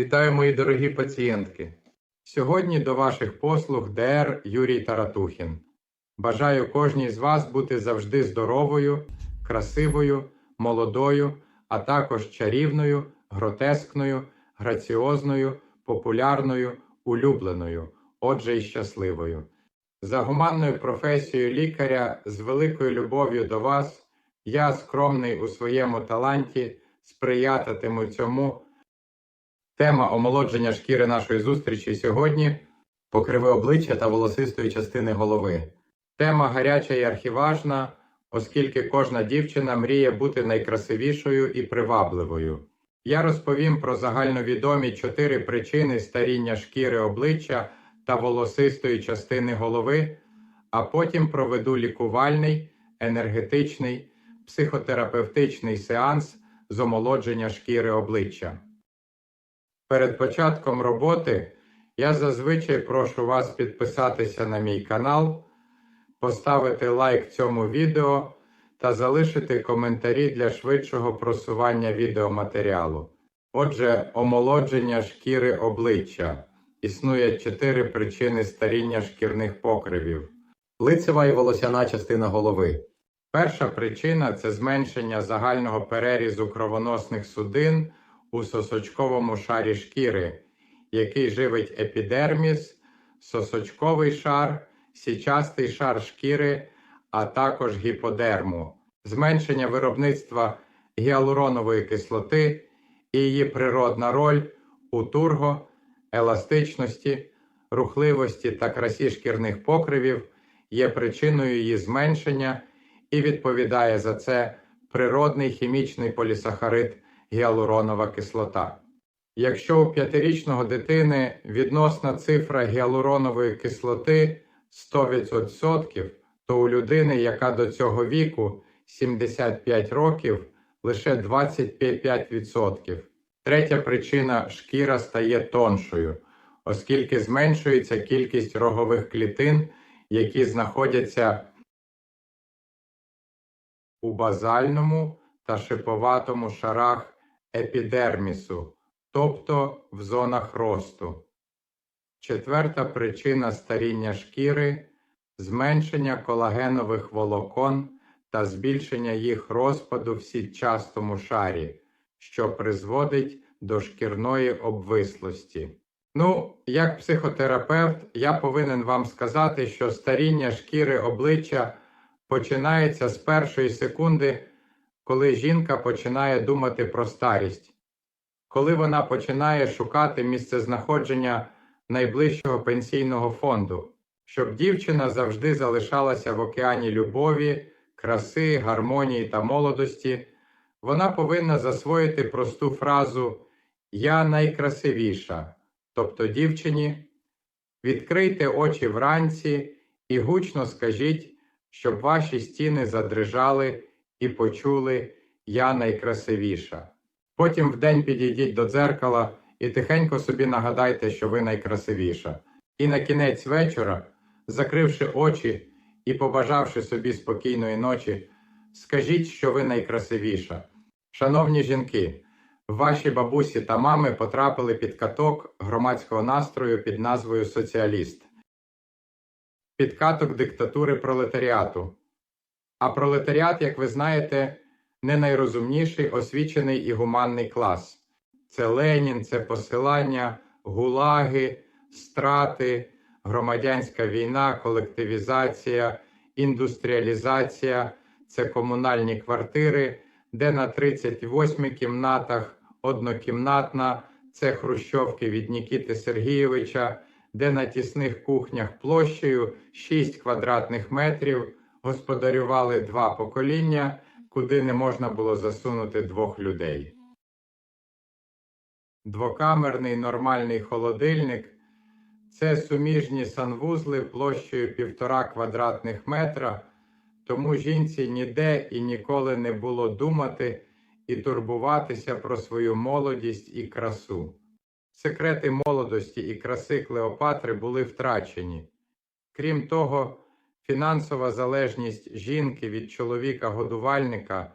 Вітаю, мої дорогі пацієнтки. Сьогодні до ваших послуг ДР Юрій Таратухін. Бажаю кожній з вас бути завжди здоровою, красивою, молодою, а також чарівною, гротескною, граціозною, популярною, улюбленою, отже, і щасливою. За гуманною професією лікаря з великою любов'ю до вас, я, скромний у своєму таланті, сприятиму цьому. Тема омолодження шкіри нашої зустрічі сьогодні покриви обличчя та волосистої частини голови. Тема гаряча і архіважна, оскільки кожна дівчина мріє бути найкрасивішою і привабливою. Я розповім про загальновідомі чотири причини старіння шкіри обличчя та волосистої частини голови, а потім проведу лікувальний, енергетичний, психотерапевтичний сеанс з омолодження шкіри обличчя. Перед початком роботи я зазвичай прошу вас підписатися на мій канал, поставити лайк цьому відео та залишити коментарі для швидшого просування відеоматеріалу. Отже, омолодження шкіри обличчя. Існує чотири причини старіння шкірних покривів. Лицева і волосяна частина голови. Перша причина це зменшення загального перерізу кровоносних судин у сосочковому шарі шкіри, який живить епідерміс, сосочковий шар, січастий шар шкіри, а також гіподерму, зменшення виробництва гіалуронової кислоти і її природна роль у турго, еластичності, рухливості та красі шкірних покривів є причиною її зменшення і відповідає за це природний хімічний полісахарид гіалуронова кислота. Якщо у п'ятирічного дитини відносна цифра гіалуронової кислоти 100%, то у людини, яка до цього віку 75 років, лише 25%. Третя причина шкіра стає тоншою, оскільки зменшується кількість рогових клітин, які знаходяться у базальному та шиповатому шарах епідермісу, тобто в зонах росту. Четверта причина старіння шкіри зменшення колагенових волокон та збільшення їх розпаду в сітчастому шарі, що призводить до шкірної обвислості. Ну, як психотерапевт, я повинен вам сказати, що старіння шкіри обличчя починається з першої секунди, коли жінка починає думати про старість, коли вона починає шукати місцезнаходження найближчого пенсійного фонду, щоб дівчина завжди залишалася в океані любові, краси, гармонії та молодості, вона повинна засвоїти просту фразу Я найкрасивіша. Тобто, дівчині, відкрийте очі вранці і гучно скажіть, щоб ваші стіни задрижали і почули Я найкрасивіша. Потім вдень підійдіть до дзеркала і тихенько собі нагадайте, що ви найкрасивіша. І на кінець вечора, закривши очі і побажавши собі спокійної ночі, скажіть, що ви найкрасивіша. Шановні жінки, ваші бабусі та мами потрапили під каток громадського настрою під назвою Соціаліст, під каток диктатури пролетаріату. А пролетаріат, як ви знаєте, не найрозумніший, освічений і гуманний клас. Це Ленін, це посилання, гулаги, страти, громадянська війна, колективізація, індустріалізація, це комунальні квартири, де на 38 кімнатах однокімнатна, це хрущовки від Нікіти Сергійовича, де на тісних кухнях площею 6 квадратних метрів господарювали два покоління, куди не можна було засунути двох людей. Двокамерний нормальний холодильник це суміжні санвузли площею півтора квадратних метра, тому жінці ніде і ніколи не було думати і турбуватися про свою молодість і красу. Секрети молодості і краси Клеопатри були втрачені. Крім того, фінансова залежність жінки від чоловіка-годувальника,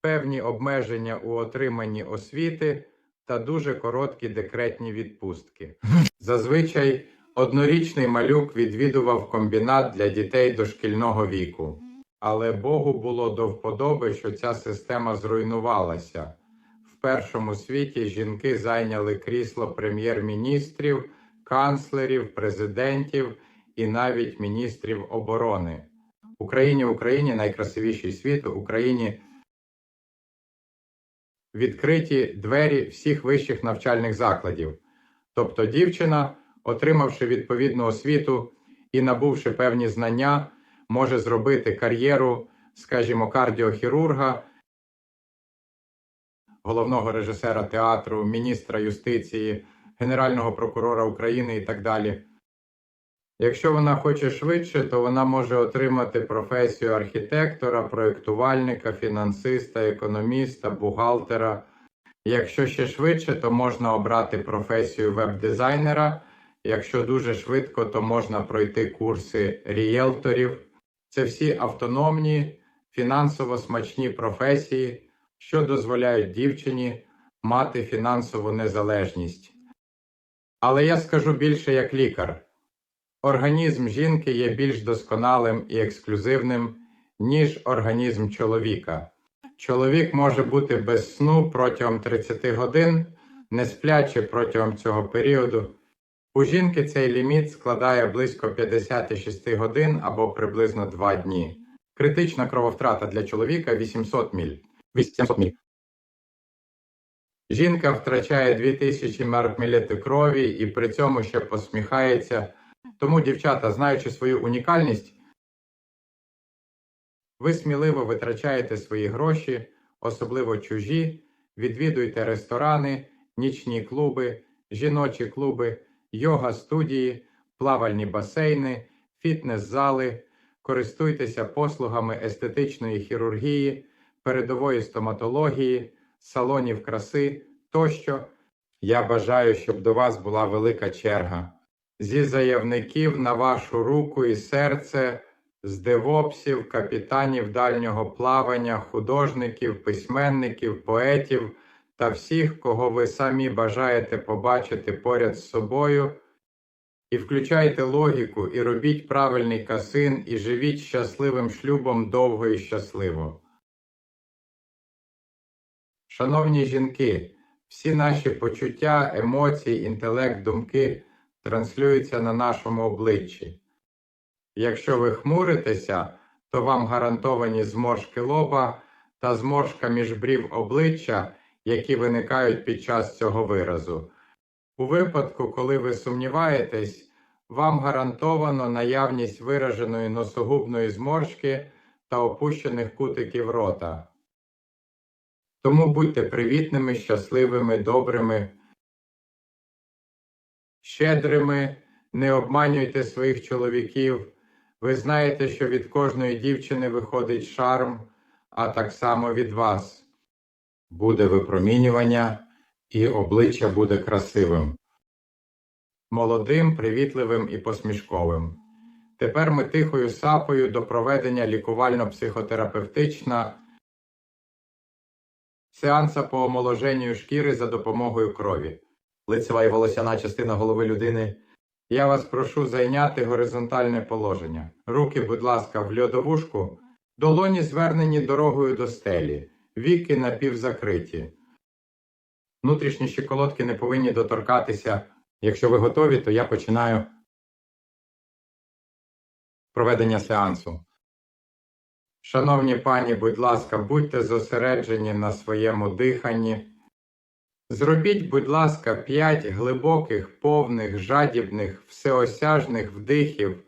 певні обмеження у отриманні освіти та дуже короткі декретні відпустки. Зазвичай однорічний малюк відвідував комбінат для дітей дошкільного віку. Але Богу було до вподоби, що ця система зруйнувалася. В першому світі жінки зайняли крісло прем'єр-міністрів, канцлерів, президентів і навіть міністрів оборони. Україні, Україні найкрасивіший світ, Україні відкриті двері всіх вищих навчальних закладів. Тобто дівчина, отримавши відповідну освіту і набувши певні знання, може зробити кар'єру, скажімо, кардіохірурга, головного режисера театру, міністра юстиції, генерального прокурора України і так далі. Якщо вона хоче швидше, то вона може отримати професію архітектора, проєктувальника, фінансиста, економіста, бухгалтера. Якщо ще швидше, то можна обрати професію веб-дизайнера. Якщо дуже швидко, то можна пройти курси рієлторів. Це всі автономні, фінансово смачні професії, що дозволяють дівчині мати фінансову незалежність. Але я скажу більше як лікар. Організм жінки є більш досконалим і ексклюзивним, ніж організм чоловіка. Чоловік може бути без сну протягом 30 годин, не сплячи протягом цього періоду. У жінки цей ліміт складає близько 56 годин або приблизно 2 дні. Критична крововтрата для чоловіка 800 міль. 800 міль. Жінка втрачає 2000 мл крові і при цьому ще посміхається. Тому, дівчата, знаючи свою унікальність, ви сміливо витрачаєте свої гроші, особливо чужі, відвідуйте ресторани, нічні клуби, жіночі клуби, йога студії, плавальні басейни, фітнес-зали, користуйтеся послугами естетичної хірургії, передової стоматології, салонів краси тощо. Я бажаю, щоб до вас була велика черга зі заявників на вашу руку і серце, з девопсів, капітанів дальнього плавання, художників, письменників, поетів та всіх, кого ви самі бажаєте побачити поряд з собою. І включайте логіку, і робіть правильний касин, і живіть щасливим шлюбом довго і щасливо. Шановні жінки, всі наші почуття, емоції, інтелект, думки транслюються на нашому обличчі. Якщо ви хмуритеся, то вам гарантовані зморшки лоба та зморшка між брів обличчя, які виникають під час цього виразу. У випадку, коли ви сумніваєтесь, вам гарантовано наявність вираженої носогубної зморшки та опущених кутиків рота. Тому будьте привітними, щасливими, добрими, щедрими, не обманюйте своїх чоловіків. Ви знаєте, що від кожної дівчини виходить шарм, а так само від вас. Буде випромінювання, і обличчя буде красивим, молодим, привітливим і посмішковим. Тепер ми тихою сапою до проведення лікувально-психотерапевтична сеанса по омоложенню шкіри за допомогою крові. Лицева і волосяна частина голови людини. Я вас прошу зайняти горизонтальне положення. Руки, будь ласка, в льодовушку, долоні звернені дорогою до стелі, віки напівзакриті. Внутрішні щиколотки не повинні доторкатися. Якщо ви готові, то я починаю проведення сеансу. Шановні пані, будь ласка, будьте зосереджені на своєму диханні. Зробіть, будь ласка, п'ять глибоких, повних, жадібних, всеосяжних вдихів.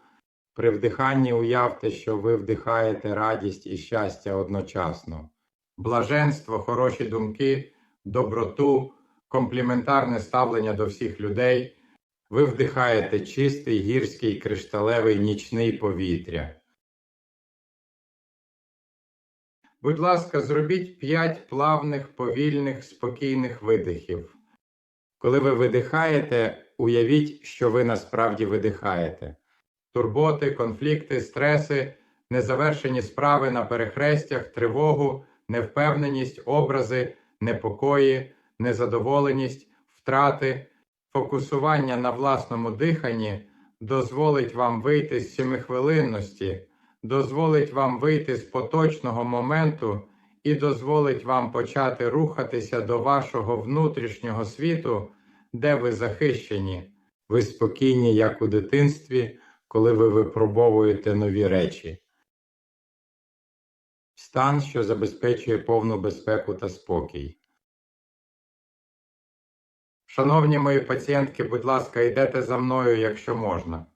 При вдиханні уявте, що ви вдихаєте радість і щастя одночасно, блаженство, хороші думки, доброту, компліментарне ставлення до всіх людей. Ви вдихаєте чистий гірський кришталевий нічний повітря. Будь ласка, зробіть 5 плавних, повільних, спокійних видихів. Коли ви видихаєте, уявіть, що ви насправді видихаєте. Турботи, конфлікти, стреси, незавершені справи на перехрестях, тривогу, невпевненість, образи, непокої, незадоволеність, втрати, фокусування на власному диханні дозволить вам вийти з семихвилинності, дозволить вам вийти з поточного моменту і дозволить вам почати рухатися до вашого внутрішнього світу, де ви захищені. Ви спокійні, як у дитинстві, коли ви випробовуєте нові речі. Стан, що забезпечує повну безпеку та спокій. Шановні мої пацієнтки, будь ласка, йдете за мною, якщо можна.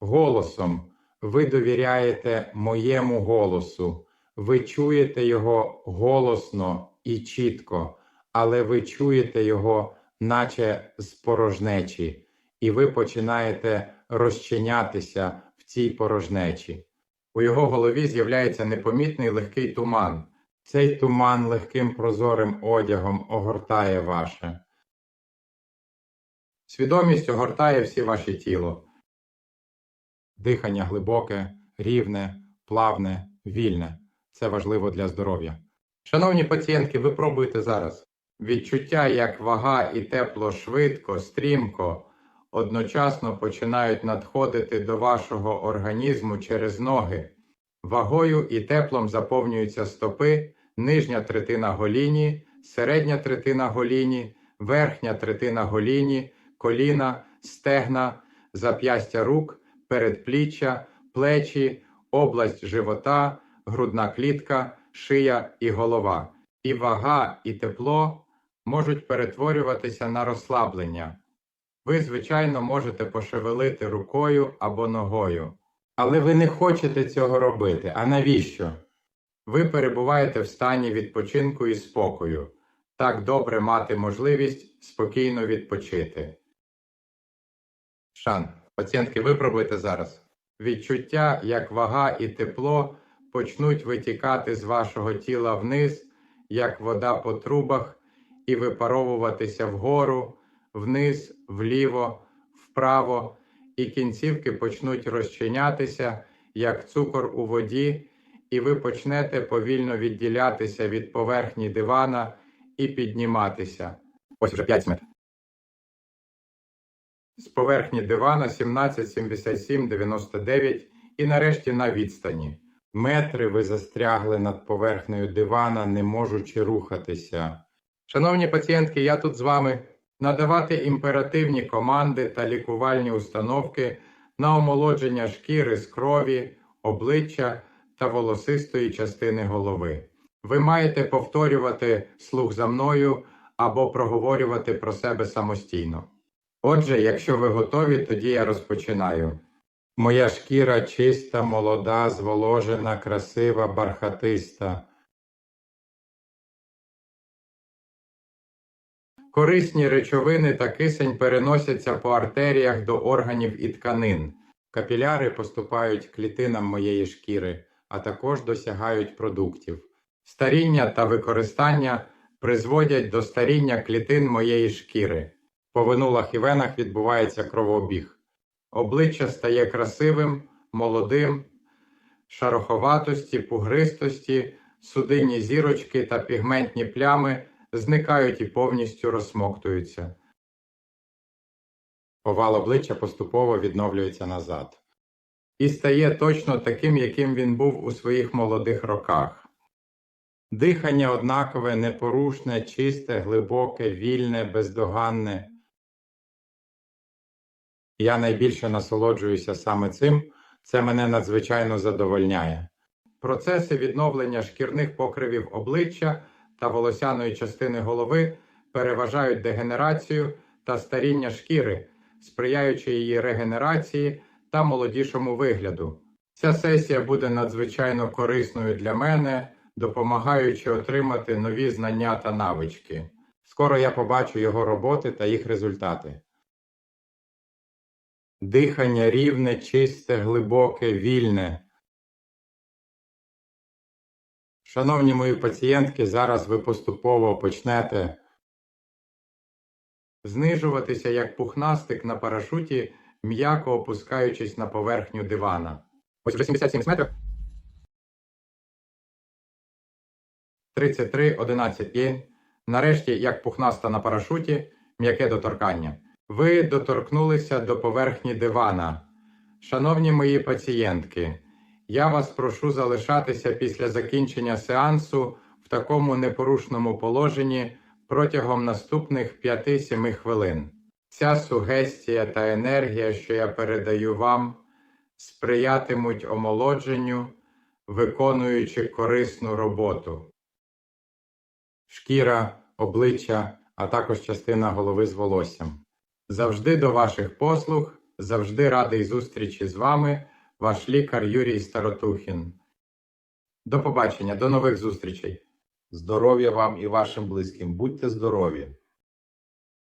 Голосом ви довіряєте моєму голосу. Ви чуєте його голосно і чітко, але ви чуєте його, наче з порожнечі, і ви починаєте розчинятися в цій порожнечі. У його голові з'являється непомітний легкий туман. Цей туман легким прозорим одягом огортає ваше. Свідомість огортає всі ваше тіло. Дихання глибоке, рівне, плавне, вільне. Це важливо для здоров'я. Шановні пацієнтки, ви пробуйте зараз. Відчуття, як вага і тепло швидко, стрімко, одночасно починають надходити до вашого організму через ноги. Вагою і теплом заповнюються стопи, нижня третина голіні, середня третина голіні, верхня третина голіні, коліна, стегна, зап'ястя рук, передпліччя, плечі, область живота, грудна клітка, шия і голова. І вага, і тепло можуть перетворюватися на розслаблення. Ви, звичайно, можете пошевелити рукою або ногою. Але ви не хочете цього робити. А навіщо? Ви перебуваєте в стані відпочинку і спокою. Так добре мати можливість спокійно відпочити. Шан, пацієнтки, випробуйте зараз. Відчуття, як вага і тепло почнуть витікати з вашого тіла вниз, як вода по трубах, і випаровуватися вгору, вниз, вліво, вправо, і кінцівки почнуть розчинятися, як цукор у воді, і ви почнете повільно відділятися від поверхні дивана і підніматися. Ось вже 5 метрів. З поверхні дивана 17, 77, 99 і нарешті на відстані. Метри ви застрягли над поверхнею дивана, не можучи рухатися. Шановні пацієнтки, я тут з вами надавати імперативні команди та лікувальні установки на омолодження шкіри з крові, обличчя та волосистої частини голови. Ви маєте повторювати слух за мною або проговорювати про себе самостійно. Отже, якщо ви готові, тоді я розпочинаю. Моя шкіра чиста, молода, зволожена, красива, бархатиста. Корисні речовини та кисень переносяться по артеріях до органів і тканин. Капіляри поступають клітинам моєї шкіри, а також досягають продуктів. Старіння та використання призводять до старіння клітин моєї шкіри. По винулах і венах відбувається кровообіг. Обличчя стає красивим, молодим, шароховатості, пугристості, судинні зірочки та пігментні плями зникають і повністю розсмоктуються. Овал обличчя поступово відновлюється назад. І стає точно таким, яким він був у своїх молодих роках. Дихання однакове, непорушне, чисте, глибоке, вільне, бездоганне. Я найбільше насолоджуюся саме цим, це мене надзвичайно задовольняє. Процеси відновлення шкірних покривів обличчя та волосяної частини голови переважають дегенерацію та старіння шкіри, сприяючи її регенерації та молодішому вигляду. Ця сесія буде надзвичайно корисною для мене, допомагаючи отримати нові знання та навички. Скоро я побачу його роботи та їх результати. Дихання рівне, чисте, глибоке, вільне. Шановні мої пацієнтки, зараз ви поступово почнете знижуватися як пухнастик на парашуті, м'яко опускаючись на поверхню дивана. Ось вже 77 метрів. 33, 11 є. Нарешті, як пухнаста на парашуті, м'яке доторкання. Ви доторкнулися до поверхні дивана. Шановні мої пацієнтки, я вас прошу залишатися після закінчення сеансу в такому непорушному положенні протягом наступних 5-7 хвилин. Ця сугестія та енергія, що я передаю вам, сприятимуть омолодженню, виконуючи корисну роботу. Шкіра, обличчя, а також частина голови з волоссям. Завжди до ваших послуг, завжди радий зустрічі з вами, ваш лікар Юрій Старотухін. До побачення, до нових зустрічей. Здоров'я вам і вашим близьким. Будьте здорові!